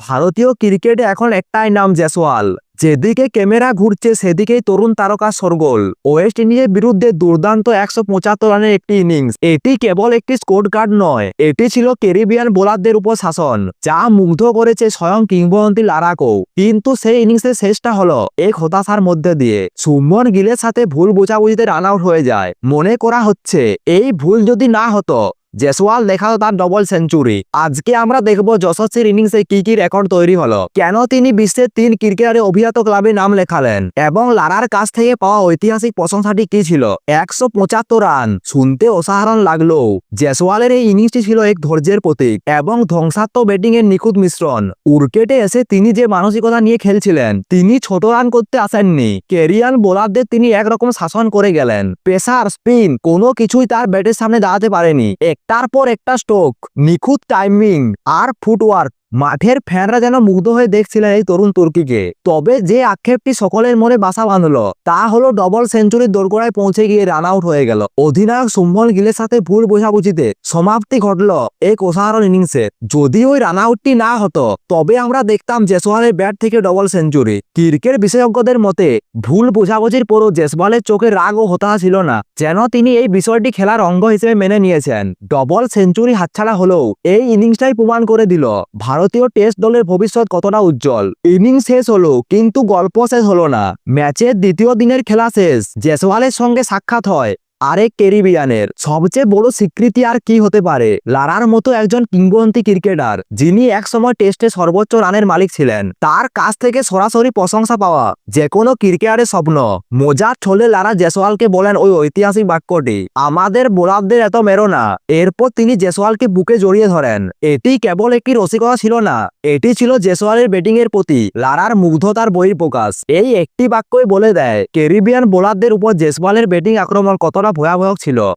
ভারতীয় ক্রিকেটে এখন একটাই নাম জেসওয়াল। যেদিকে ক্যামেরা ঘুরছে, সেদিকেই তরুণ তারকা সরগোল। ওয়েস্ট ইন্ডিজের বিরুদ্ধে দুর্দান্ত একশো পঁচাত্তর রানের একটি ইনিংস। এটি কেবল একটি স্কোর কার্ড নয়, এটি ছিল ক্যারিবিয়ান বোলারদের উপর শাসন, যা মুগ্ধ করেছে স্বয়ং কিংবদন্তি লারাকো। কিন্তু সেই ইনিংসের শেষটা হলো এক হতাশার মধ্যে দিয়ে। সুমন গিলের সাথে ভুল বোঝাবুঝিতে রান আউট হয়ে যায়। মনে করা হচ্ছে, এই ভুল যদি না হতো জেসওয়াল দেখাল তার ডবল সেঞ্চুরি আজকে আমরা দেখব যশস্বীর ইনিংসে কি কি রেকর্ড তৈরি হলো। কেন তিনি বিশ্বের তিন ক্রিকেটারে অভিজাত ক্লাবে নাম লেখালেন? এবং লারার কাছ থেকে পাওয়া ঐতিহাসিক প্রশংসাটি কি ছিল? একশো পঁচাত্তর রান। শুনতে অসাধারণ লাগল। জেসওয়ালের এই ইনিংসটি ছিল এক ধৈর্যের প্রতীক এবং ধ্বংসাত্মক ব্যাটিং এর নিখুঁত মিশ্রণ। উইকেটে এসে তিনি যে মানসিকতা নিয়ে খেলছিলেন, তিনি ছোট রান করতে আসেননি। কেরিয়ান বোলারদের তিনি একরকম শাসন করে গেলেন। পেসার, স্পিন, কোনো কিছুই তার ব্যাটের সামনে দাঁড়াতে পারেনি। একটার পর একটা স্ট্রোক নিখুঁত টাইমিং আর ফুটওয়ার্ক মাঠের ফ্যানরা যেন মুগ্ধ হয়ে দেখছিলেন এই তরুণ তুর্কিকে। তবে যে আক্ষেপটি সকলের মনে বাসা বাঁধলো, তা হলো ডবল সেঞ্চুরির দোরগোড়ায় পৌঁছে গিয়ে রান আউট হয়ে গেল। অধিনায়ক সুম্বল গিলের সাথে ভুল বোঝাবুঝিতে সমাপ্তি ঘটল এক অসাধারণ ইনিংসে যদি ওই রান আউটটি না হতো, তবে আমরা দেখতাম জেসওয়ালের ব্যাট থেকে ডবল সেঞ্চুরি ক্রিকেট বিশেষজ্ঞদের মতে, ভুল বোঝাবুঝির পরও জেসওয়ালের চোখে রাগ ও হতাশা ছিল না, যেন তিনি এই বিষয়টি খেলার অঙ্গ হিসেবে মেনে নিয়েছেন। ডবল সেঞ্চুরি হাতছাড়া হলেও এই ইনিংসটাই প্রমাণ করে দিল ভারতীয় টেস্ট দলের ভবিষ্যৎ কতটা উজ্জ্বল? ইনিং শেষ হলো, কিন্তু গল্প শেষ হলো না। ম্যাচের দ্বিতীয় দিনের খেলা শেষ, জেসওয়ালের সঙ্গে সাক্ষাৎ হয়। আরেক ক্যারিবিয়ানের সবচেয়ে বড় স্বীকৃতি আর কি হতে পারে? লারার মতো একজন কিংবদন্তি ক্রিকেটার, যিনি একসময় টেস্টে সর্বোচ্চ রানের মালিক ছিলেন, তার কাছ থেকে সরাসরি প্রশংসা পাওয়া যে কোনো ক্রিকেটারের স্বপ্ন। মজার ছলে লারা জেসওয়ালকে বলেন, ওই ঐতিহাসিক বাক্যটি, আমাদের বোলারদের এত মেরো না। এরপর তিনি জেসওয়ালকে বুকে জড়িয়ে ধরেন, এটি কেবল একটি রসিকতা ছিল না, এটি ছিল জেসওয়ালের ব্যাটিং এর প্রতি। লারার মুগ্ধতার বহিঃপ্রকাশ। এই একটি বাক্যই বলে দেয়, ক্যারিবিয়ান বোলারদের উপর জেসওয়ালের ব্যাটিং আক্রমণ কতটা ভয়াবহ ছিল।